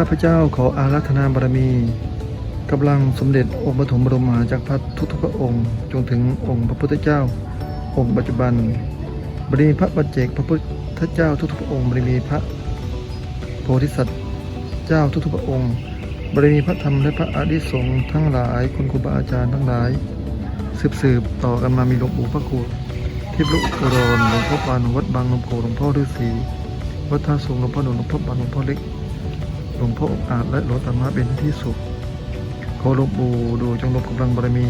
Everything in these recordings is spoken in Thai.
ข้าพเจ้าขออารัธนาบารมีกำลังสมเด็จองค์ปฐมบรมมหาจักรพรรดิทุกพระองค์จงถึงองค์พระพุทธเจ้า องค์ปัจจุบันบารมีพระบัจเจกพระพุทธเจ้าทุกๆพระองค์บารมีพระโพธิสัตว์เจ้าทุกๆพระองค์บารมีพระธรรมและพระอริสงฆ์ทั้งหลายคุณครูบาอาจารย์ทั้งหลาย สืบสืบต่อกันมามีหลวงปู่พระครูทิพย์ลุกโรนหลวงพ่อปานวัดบางนมโพหลวงพ่อฤาษีวัดท่าสูงหลวงพ่อหนุ่มหลวงพ่อบานหลวงพ่อเล็ก หลวงพ่อองอาจและหลวงตามาเป็นที่สุดขอหลวงปู่ดูจงรบกำลังบารมี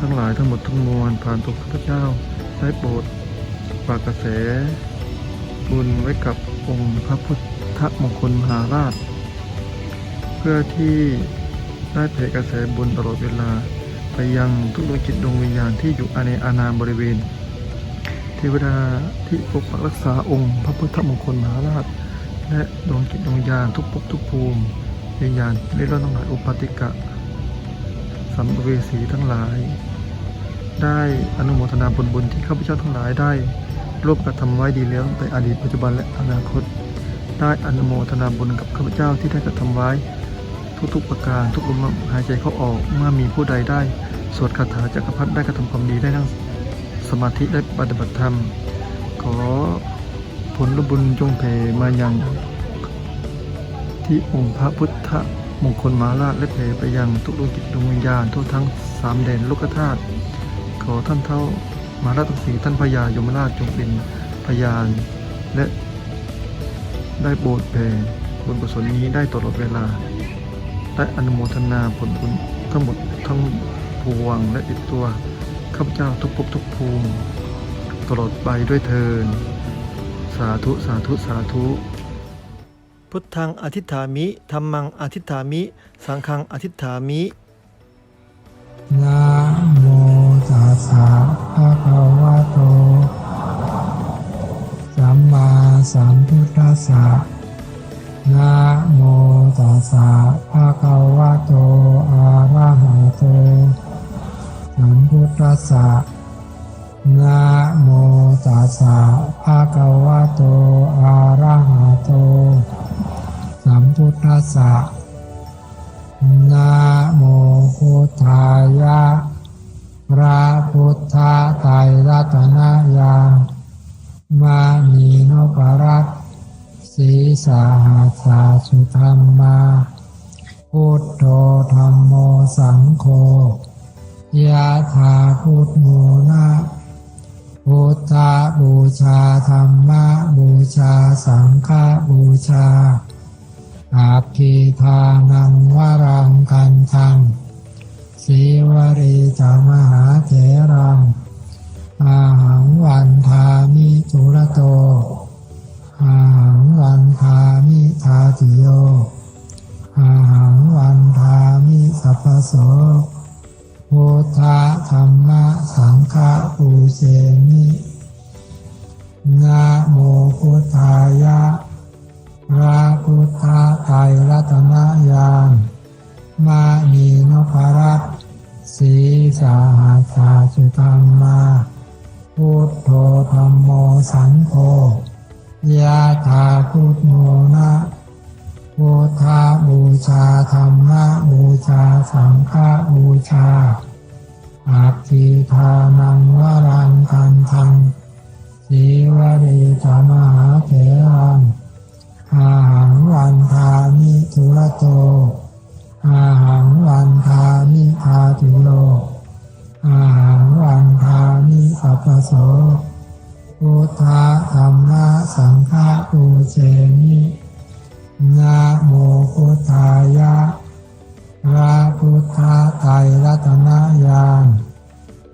ทั้งหลายทั้งหมดทั้งมวลผ่านตัวข้าพเจ้าได้โปรดฝากกระแสบุญไว้กับองค์พระพุทธมงคลมหาราช เพื่อที่ได้เผยกระแสบุญตลอดเวลาไปยังทุกดวงจิตดวงวิญญาณที่อยู่อในอานาบริเวณ เทวดาที่ปกปักรักษาองค์ พระพุทธมงคลมหาราช และดวงจิตดวงวิญญาณทุกภพทุกภูมิวิญญาณเล่ร่อนทั้งหลายอุปาติกะ สัมภเวสีทั้งหลาย ได้อนุโมทนาบุญบุญที่ข้าพเจ้าทั้งหลายได้ร่วมกระทำไว้ดีแล้วในอดีตปัจจุบันและอนาคต ได้อนุโมทนาบุญกับข้าพเจ้าที่ได้กระทำไว้ ทุกๆประการทุกลมหายใจเข้าออกเมื่อมีผู้ใดได้ สวดคาถาจักรพรรดิได้กระทำความดีได้นั่งสมาธิได้ปฏิบัติธรรม ขอ ผลบุญจงเผมายัง ที่องค์พระพุทธมงคลมหาราชและเผไปยังทุกดวงจิตดวงวิญญาณทั่วทั้งสามแดนโลกธาตุขอท่านเท่ามหาราชทั้งสี่ท่านพญายมราชจงเป็นพยานและได้โบสถ์แผ่บุญกุศลนี้ได้ตลอดเวลา ได้อนุโมทนาผลบุญทั้งหมดทั้งปวงและติดตัวข้าพเจ้าทุกภพทุกภูมิ ตลอดไปด้วยเทิน สาธุสาธุสาธุ พุทธังอธิษฐามิธรรมังอธิษฐามิ สังฆังอธิษฐามินะโมตัสสะภะคะวะโต สัมมาสัมพุทธัสสะนะโมตัสสะภะคะวะโต อะระหะโต สัมพุทธัสสะนะโมตัสสะ ภะคะวะโต อะระหะโต สัมพุทธัสสะนะโมพุทธายะพระพุทธไตรรัตนญาณมานีนปรัตสีสาหัสาสุธรรมาพุทโธธรรมโมสังโฆยะถาพุทโมนะ พุทธบูชาธรรมบูชาสังฆบูชาอาภิทานังวรังกันทังสีวรีจามหาเถรังอาหังวันทามิจุระโต อาหังวันทามิทาติโย อาหังวันทามิสัพพโส พุทธะธรรมะสังฆปูเชมินะโมพุทธายะพระพุทธไตรรัตนญาณมานีนพรัตสีสาหัสาสุธรรมาพุทโธธรรมโมสังโฆยะถาพุทโมนะ พุทธบูชาธรรมบูชาสังฆบูชาอาทิทานังวรังกันทังสีวรีธรรมหาเถรังอาหังวันทามิทุระโต อาหังวันทามิทาติโล อาหังวันทามิสัพพโสพุทธธรรมะสังฆะปูเชมิ นะโมพุทธายะพระพุทธไตรรัตนญาณ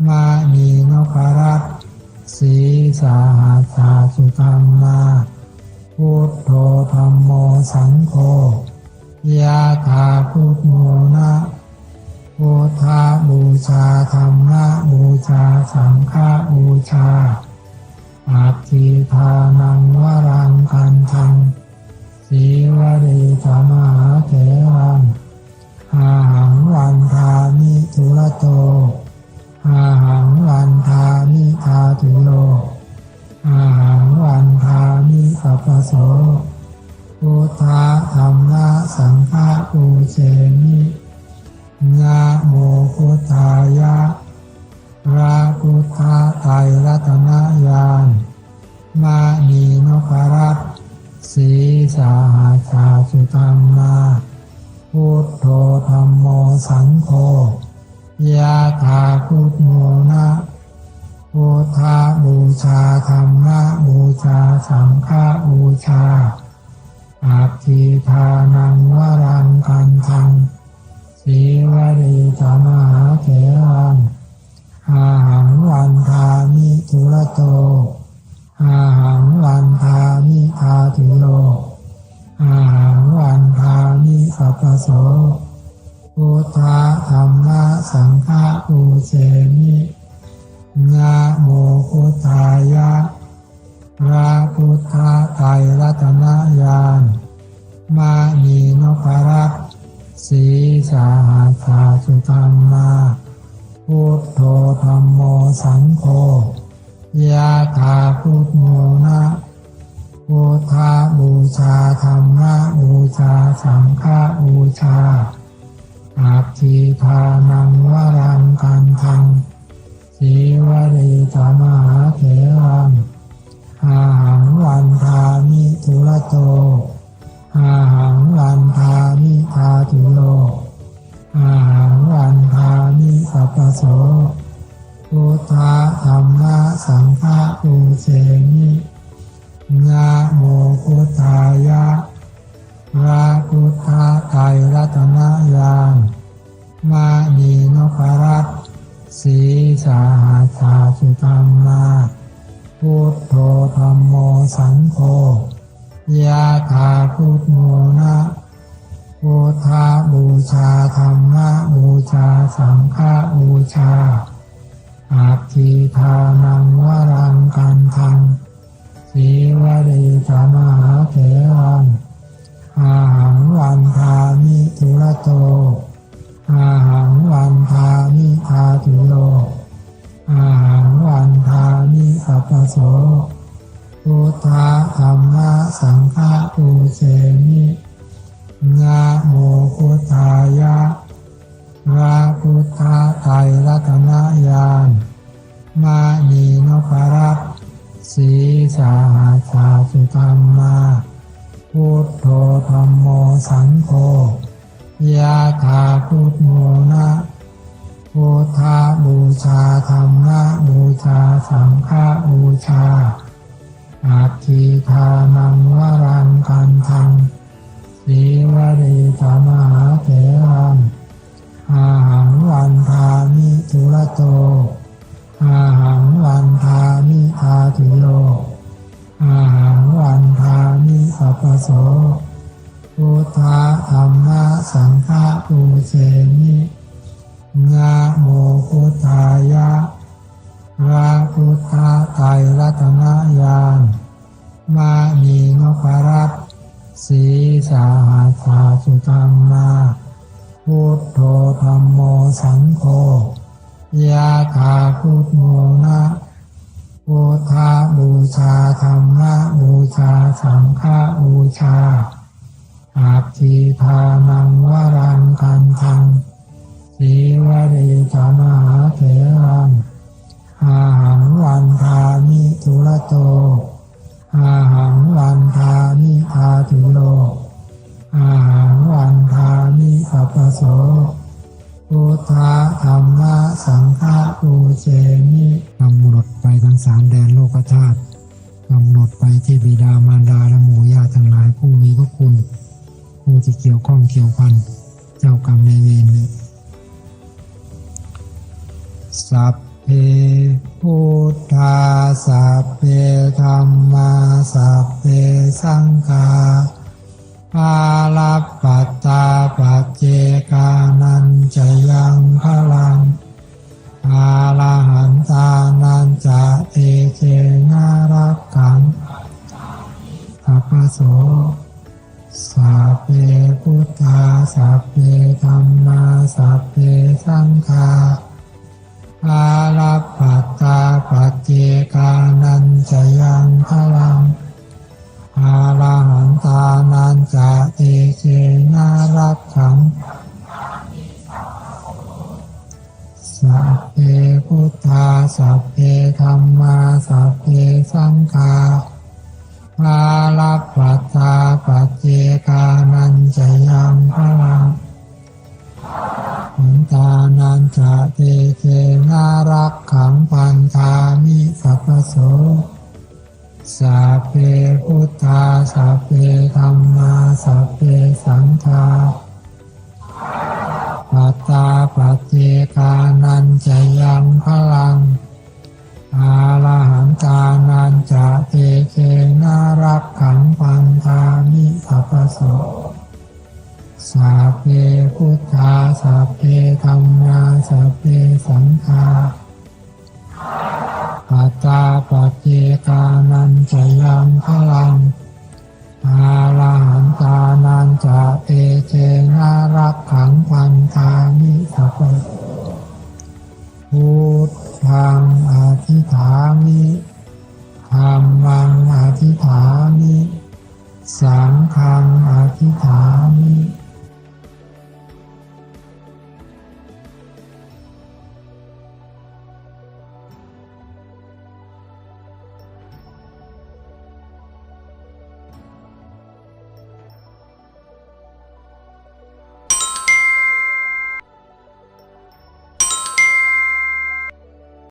มานีนพรัตสีสาหัสาสุธรรมาพุทโธธรรมโมสังโฆยะถาพุทโมนะพุทธาบูชาธรรมะบูชาสังฆบูชาอาทิทานังวรังกันทัง สีวรีธรรมหาเถรัง สาชาสุตังมาพุทโธธรรมโมสังโฆยะถาพุทโมนะพุทธบูชาธรรมะบูชาสังฆาบูชาอาทิทานังวรังกันทัง พระพุทธไตรรัตนญาณมานีนพรัตสีสาหาชาสุธรรมาพุทโธธรรมโมสังโฆยะถาพุทโมนะพุทธบูชาธรรมบูชาสังฆบูชาอาทิทานังวรังกันทังสีวรีธรรมหาเถรัง อาหังวันทามิทุระโต อาหังวันทามิทาตุโยอาหังวันทามิสัพโสพุทธธรรมะสังฆปูเชนินะโมพุทธายะ สังฆบูชาอาทิทานังวรังกันทังสีวรีธรรมหาเถรังอาหังวันทามิทุระโต อาหังวันทามิอาตุโล อาหังวันทามิสัพพโสพุทธธร ทธบูชาธรรมะบูชาสังฆบูชาอาทิทานังวรังกันทังสีวรีธรรมหาเถรังอาหังวันทามิทุระโต อาหังวันทามิอาทิโลอาหังวันทามิสัพโสพุทธธรรมะสังฆปูเชมิ นะโมพุทธายะพระพุทธไตรรัตนญาณมานีนพรัตสีสาหาชาสุธรรมาพุทโธธรรมโมสังโฆยะถาพุทโมนะพุทธบูชาธรรมบูชาสังฆบูชาอาทิทานังวรังกันทัง สีวรีธรรมหาเถรังอาหังวันทามิทุระโตอาหังวันทามิ สัพเพพุทธาสัพเพธรรมาสัพเพสังฆาปาลปัตตาปัจเจกานันจะยังพลังอาลาหันตานันจะเอเจนารักขังสัพพโสสัพเพพุทธาสัพเพธรรมาสัพเพสังฆา อาลัปปัตตาปัจเจกานันจะยังพลังอาลาหันตานันจะเอเชนารักขังสัพเพพุทธาสัพเพธรรม สังฆาปัตตาปัจเจกานันจะยังพลัง อาลหันตานันจะเตเจนารักขังพันธามิสัพพโสสัพเพพุทธาสัพเพธรรมาสัพเพสังฆาปัตตาปัจเจกานันจะย